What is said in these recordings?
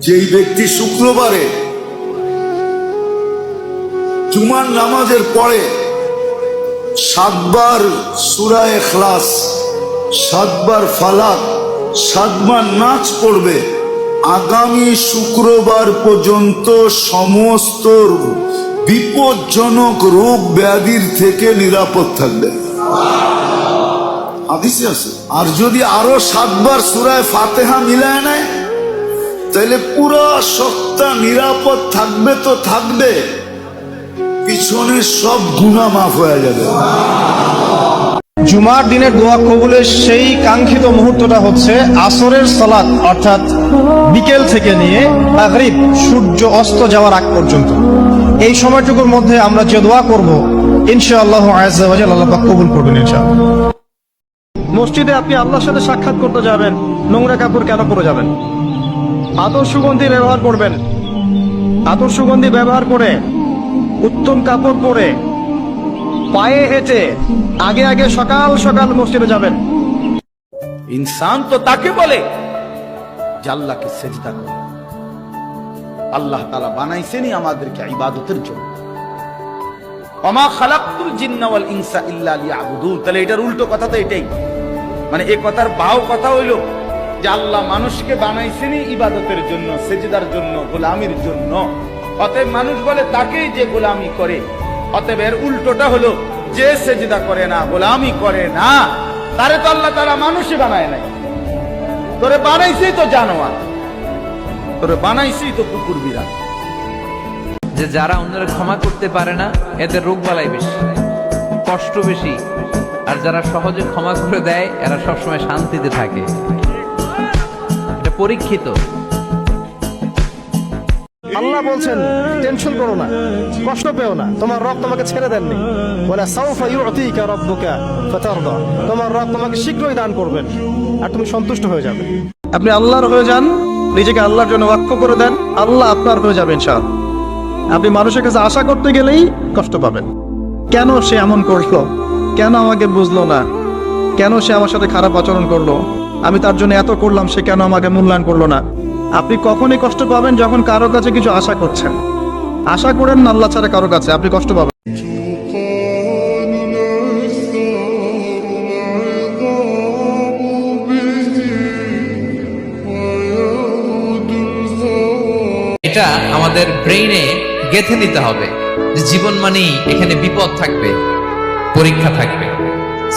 যেই ব্যক্তি শুক্রবারে জুমার নামাজের পরে সাতবার সুরায় এখলাস সাতবার ফালাক, সাতবার নাচ পড়বে, আগামী শুক্রবার পর্যন্ত সমস্ত বিপজ্জনক রোগ ব্যাধির থেকে নিরাপদ থাকবে। হাদিসে আছে। আর যদি আরও সাতবার সুরায় ফাতেহা মিলায় নেয় তাহলে পুরো সপ্তাহ নিরাপদ থাকবে তো থাকবে। পিছনের সব গুণা মাফ হয়ে যাবে। জুমার দিনের দোয়া কবুলের সেই কাঙ্ক্ষিত মুহূর্তটা হচ্ছে আসরের সালাত অর্থাৎ বিকেল থেকে নিয়ে মাগরিব সূর্য অস্ত যাওয়ার আগ পর্যন্ত। এই সময়টুকুর মধ্যে আমরা যে দোয়া করব ইনশাআল্লাহ আয়াজ আল্লাহ কবুল করবেন ইনশাআল্লাহ। মসজিদে আপনি আল্লাহর সাথে সাক্ষাৎ করতে যাবেন নোংরা কাপড় কেন পরে যাবেন? আতর সুগন্ধি ব্যবহার করবেন। আতর সুগন্ধি ব্যবহার করে, উত্তম কাপড় পরে, পায়ে হেঁটে, আগে আগে সকাল সকাল মসজিদে যাবেন। ইনসান তো তাকে বলে যে আল্লাহকে সেজদা করে। আল্লাহ তালা বানাইছেনই আমাদেরকে ইবাদতের জন্য। অমা খালাকুল জিন্না ওয়াল ইনসা ইল্লা লিয়াবুদুন। তাহলে এটার উল্টো কথা তো এটাই। মানে এই কথার বাও কথা হইল আল্লাহ মানুষকে বানাইছেনই ইবাদতের জন্য, সেজদার জন্য, গোলামির জন্য। অতএব মানুষ বলে, তাকেই যে গোলামি করে। অতএব এর উল্টোটা হলো, যে সেজদা করে না, গোলামি করে না। তারে তো আল্লাহ তারা মানুষই বানায় নাই। তোরে বানাইছেই তো জানোয়ার। তোরে বানাইছেই তো কুকুর বিড়াল যে যারা অন্যরা ক্ষমা করতে পারে না, এদের রোগ বালাই বেশি, কষ্ট বেশি। আর যারা সহজে ক্ষমা করে দেয়, এরা সবসময় শান্তিতে থাকে। পরীক্ষিত। আল্লাহ বলছেন টেনশন করো না কষ্ট পেও না। তোমার রব তোমাকে ছেড়ে দেননি। বলে সাউফা ইউতিকা রব্বুকা ফাতারদা। তোমার রব তোমাকে শীঘ্রই দান করবেন আর তুমি সন্তুষ্ট হয়ে যাবে। আপনি আল্লাহর হয়ে যান নিজেকে আল্লাহর জন্য ওয়াক্ফ করে দেন আল্লাহ আপনার হয়ে যাবেন ইনশাআল্লাহ। আপনি মানুষের কাছে আশা করতে গেলেই কষ্ট পাবেন। কেন সে এমন করল? কেন আমাকে বুঝলো না? কেন সে আমার সাথে খারাপ আচরণ করল? আমি তার জন্য এত করলাম, সে কেন আমাকে মূল্যায়ন করল না? আপনি কখনই কষ্ট পাবেন যখন কারও কাছে কিছু আশা করছেন। আশা করেন আল্লাহ ছাড়া কারও কাছে, আপনি কষ্ট পাবেন। এটা আমাদের ব্রেইনে গেথে নিতে হবে যে জীবন মানেই এখানে বিপদ থাকবে, পরীক্ষা থাকবে।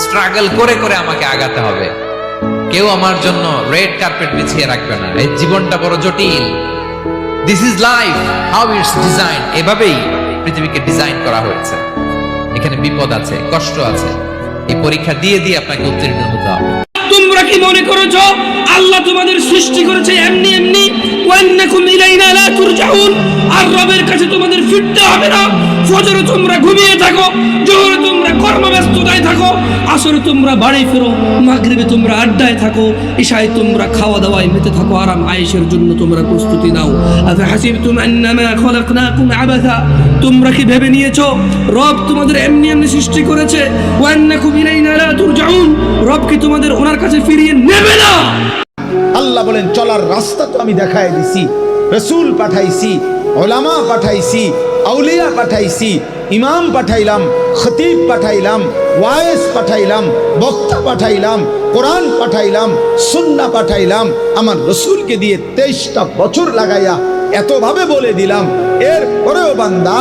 স্ট্রাগল করে করে আমাকে আগাতে হবে। কেউ আমার জন্য রেড কার্পেট বিছিয়ে রাখবে না। এই জীবনটা বড় জটিল। This is life how it's design এভাবেই পৃথিবীকে ডিজাইন করা হয়েছে। এখানে বিপদ আছে, কষ্ট আছে। এই পরীক্ষা দিয়ে দিয়ে আপনাকে উত্তীর্ণ হতে হবে। তোমরা কি মনে করেছ? আল্লাহ তোমাদের সৃষ্টি করেছে এমনি এমনি। ওয়ান্নাকুম ইলাইনা লা তুরজাউন আর রবের কাছে তোমাদের ফিরতে হবে না। ফজরে তোমরা ঘুমিয়ে থাকো, জোহরে তোমরা কর্মব্যস্ততায় থাকো, আসরে তোমরা বাড়ি ফেরো, মাগরিবে তোমরা আড্ডায় থাকো, ঈশায় তোমরা খাওয়া দাওয়ায় মেতে থাকো, আরাম আয়েশের জন্য তোমরা প্রস্তুতি নাও। আফা হাসিবতুম আন্নামা খলাকনাকুম আবাথা তোমরা কি ভেবে নিয়েছো? রব তোমাদের এমনি এমনি সৃষ্টি করেছে। ওয়ান্নাকুম ইলাইনা লা তুরজাউন। রব কি তোমাদের ওনার কাছে ফিরিয়ে নেবে না? আল্লাহ বলেন, চলার রাস্তা তো আমি দেখাই দিছি, রসুল পাঠাইছি ওলামা পাঠাইছি, আউলিয়া পাঠাইছি, ইমাম পাঠাইলাম, খতিব পাঠাইলাম ওয়ায়েস পাঠাইলাম, বক্তা পাঠাইলাম, কোরআন পাঠাইলাম সুন্না পাঠাইলাম, আমার রসুলকে দিয়ে তেইশটা বছর লাগাইয়া এতভাবে বলে দিলাম এর পরেও বান্দা,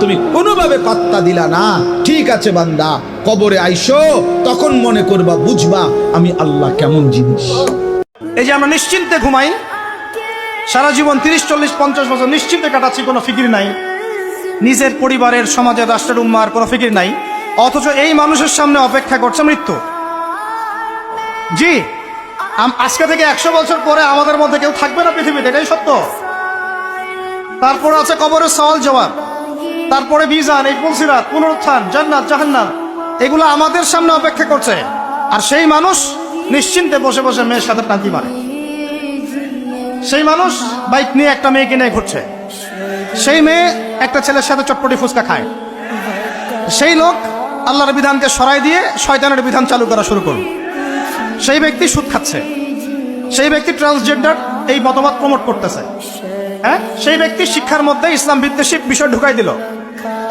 তুমি কোনোভাবে পাত্তা দিলা না। ঠিক আছে বান্দা, কবরে আইসো, তখন মনে করবা, বুঝবা, আমি আল্লাহ কেমন জিনিস। এই যে আমরা নিশ্চিন্তে ঘুমাই, সারা জীবন তিরিশ, চল্লিশ, পঞ্চাশ বছর নিশ্চিন্তে কাটাচ্ছি, কোনো ফিকির নাই। নিজের পরিবারের সমাজের রাষ্ট্রের, উম্মার কোনো ফিকির নাই। অথচ এই মানুষের সামনে অপেক্ষা করছে মৃত্যু। জি আজকে থেকে একশো বছর পরে আমাদের মধ্যে কেউ থাকবে না পৃথিবীতে, এটাই সত্য। তারপরে আছে কবরের সওয়াল জবাব। তারপরে বিজান, এই পুলসিরাত, পুনরুত্থান, জান্নাত, জাহান্নাম, এগুলো আমাদের সামনে অপেক্ষা করছে। আর সেই মানুষ নিশ্চিন্তে বসে বসে মেয়ের সাথে টাঙ্কি মারে। সেই মানুষ বাইক নিয়ে একটা মেয়েকে নিয়ে ঘুরছে। সেই মেয়ে একটা ছেলের সাথে চটপটি ফুচকা খায়। সেই লোক আল্লাহর বিধানকে সরাই দিয়ে শয়তানের বিধান চালু করা শুরু করল। সেই ব্যক্তি সুদ খাচ্ছে। সেই ব্যক্তি ট্রান্সজেন্ডার এই মতবাদ প্রমোট করতেছে। হ্যাঁ? সেই ব্যক্তি শিক্ষার মধ্যে ইসলাম বিদ্বেষী বিষয় ঢুকাই দিল।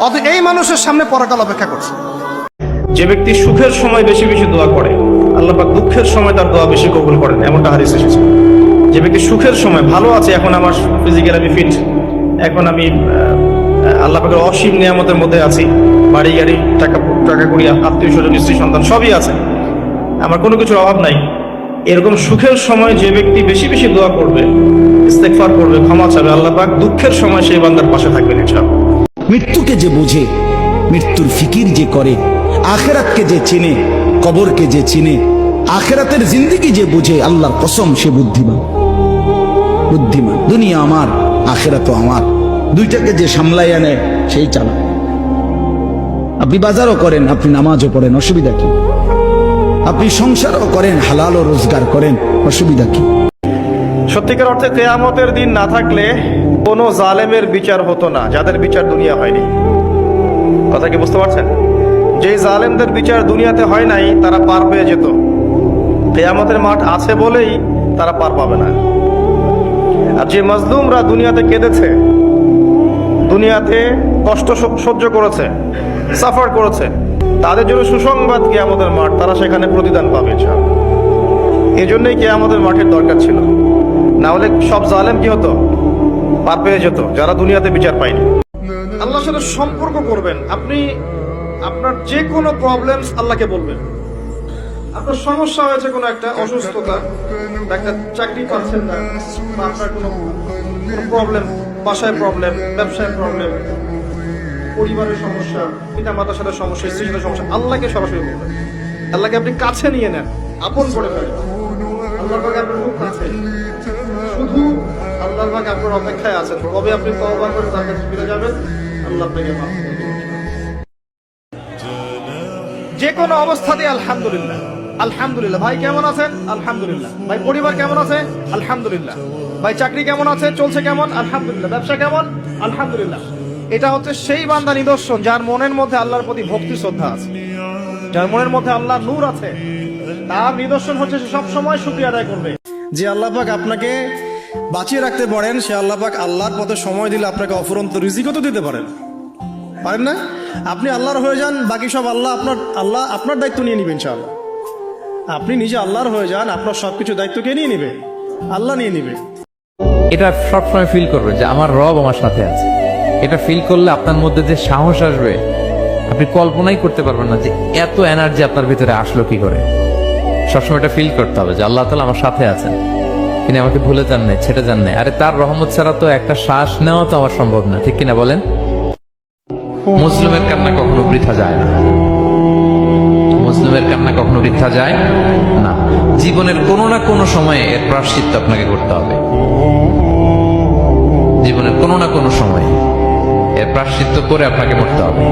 অত এই মানুষের সামনে পরকাল অপেক্ষা করছে। যে ব্যক্তি সুখের সময় বেশি বেশি দোয়া করে আল্লাহ পাক দুঃখের সময় তার দোয়া বেশি কবুল করেন এমনটা হাদিস এসেছে। যে ব্যক্তি সুখের সময় ভালো আছে এখন আমার ফিজিক্যাল আমি ফিট এখন আমি আহ, আল্লাহ পাকের অসীম নিয়ামতের মধ্যে আছি বাড়ি গাড়ি টাকা টাকা করি আত্মীয় স্বজন স্ত্রী সন্তান সবই আছে। আমার কোনো কিছুর অভাব নাই। এরকম সুখের সময় যে ব্যক্তি বেশি বেশি দোয়া করবে ইস্তেগফার করবে ক্ষমা চাবে আল্লাহ পাক দুঃখের সময় সেই বান্দার পাশে থাকবেন ইনশাআল্লাহ। মৃত্যুকে যে বোঝে মৃত্যুর ফিকির যে করে আখেরাতকে যে চিনে কবরকে যে চিনে, আখেরাতের জিন্দিগি যে বুঝে, আল্লাহর কসম, সে বুদ্ধিমান। বুদ্ধিমান। দুনিয়া আমার, আখেরাতও আমার। দুইটাকে যে সামলাইয়া নেয় সেই চালা আপনি বাজারও করেন, আপনি নামাজও পড়েন, অসুবিধা কি? আপনি সংসারও করেন, হালালও রোজগার করেন, অসুবিধা কি? সত্যিকার অর্থে কেয়ামতের দিন না থাকলে কোনো জালেমের বিচার হতো না, যাদের বিচার দুনিয়া হয়নি। কথা কি বুঝতে পারছেন? যে জালেমদের বিচার দুনিয়াতে হয় নাই, তারা পার পেয়ে যেত। কেয়ামতের মাঠ আছে বলেই তারা পার পাবে না। আর যে মজলুমরা দুনিয়াতে কেঁদেছে, দুনিয়াতে কষ্ট সহ্য করেছে, সাফার করেছে, তাদের জন্য সুসংবাদ কি আমাদের মাঠ, তারা সেখানে প্রতিদান পাবে, ইনশাআল্লাহ। এই জন্যই কে আমাদের মাঠের দরকার ছিল। না হলে সব জালেম কি হতো? পার পেয়ে যেত, যারা দুনিয়াতে বিচার পায়নি। আল্লাহর সাথে সম্পর্ক করবেন। আপনি আপনার যে কোনো প্রবলেমস আল্লাহকে বলবেন। আপনার সমস্যা হয়েছে কোনো একটা অসুস্থতা, একটা চাকরি পাচ্ছেন না আপনার কোনো প্রবলেম বাসায় প্রবলেম ব্যবসায় প্রবলেম পরিবারের সমস্যা, পিতা মাতার সাথে সমস্যা, স্ত্রীর সমস্যা, আল্লাহকে সরাসরি বলবেন। আল্লাহকে আপনি কাছে নিয়ে নেন, আপন করে ফেলেন। শুধু আল্লাহ আপনার অপেক্ষায় আছেন। কবে আপনি তওবা করে তার কাছে ফিরে যাবেন? আল্লাহ আপনাকে মাফ যে কোনো অবস্থাতে আলহামদুলিল্লাহ। আলহামদুলিল্লাহ। ভাই কেমন আছেন? আলহামদুলিল্লাহ। ভাই পরিবার কেমন আছে? আলহামদুলিল্লাহ। ভাই চাকরি কেমন আছে? চলছে কেমন? আলহামদুলিল্লাহ। ব্যবসা কেমন? আলহামদুলিল্লাহ। এটা হচ্ছে সেই বান্দা নিদর্শন, যার মনের মধ্যে আল্লাহর প্রতি ভক্তি, শ্রদ্ধা আছে। যার মনের মধ্যে আল্লাহ নূর আছে। তার নিদর্শন হচ্ছে সে সব সময় শুক্রিয়া আদায় করবে। যে আল্লাহ পাক আপনাকে বাঁচিয়ে রাখতে পারেন, সে আল্লাহ পাক আল্লাহর পথে সময় দিলে আপনাকে অফুরন্ত রিজিকও তো দিতে পারেন। পারেন না? আপনি আল্লাহর হয়ে যান, বাকি সব আল্লাহ আপনার আল্লাহ আপনার দায়িত্ব নিয়ে নিবেন ইনশাআল্লাহ। আপনি নিজে আল্লাহর হয়ে যান, আপনার সবকিছু দায়িত্ব কে নিয়ে নিবে? আল্লাহ নিয়ে নিবে। এটা সবসময় ফিল করবে যে আমার রব আমার সাথে আছে। এটা ফিল করলে আপনার মধ্যে যে সাহস আসবে, আপনি কল্পনাই করতে পারবেন না যে এত এনার্জি আপনার ভিতরে আসলো কি করে। সবসময় এটা ফিল করতে হবে যে আল্লাহ তালা আমার সাথে আছেন। তিনি আমাকে ভুলে যান নাই, ছেড়ে যান নাই। আরে তার রহমত ছাড়া তো একটা শ্বাস নেওয়া তো আমার সম্ভব না। ঠিক কিনা বলেন? মুসলিমের কান্না কখনো বৃথা যায় না। মুসলিমের কান্না কখনো বৃথা যায় না। জীবনের কোনো না কোনো সময়ে এর প্রাশ্চিত্য আপনাকে করতে হবে। জীবনের কোনো না কোনো সময়ে এর প্রাশ্চিত্য করে আপনাকে মরতে হবে।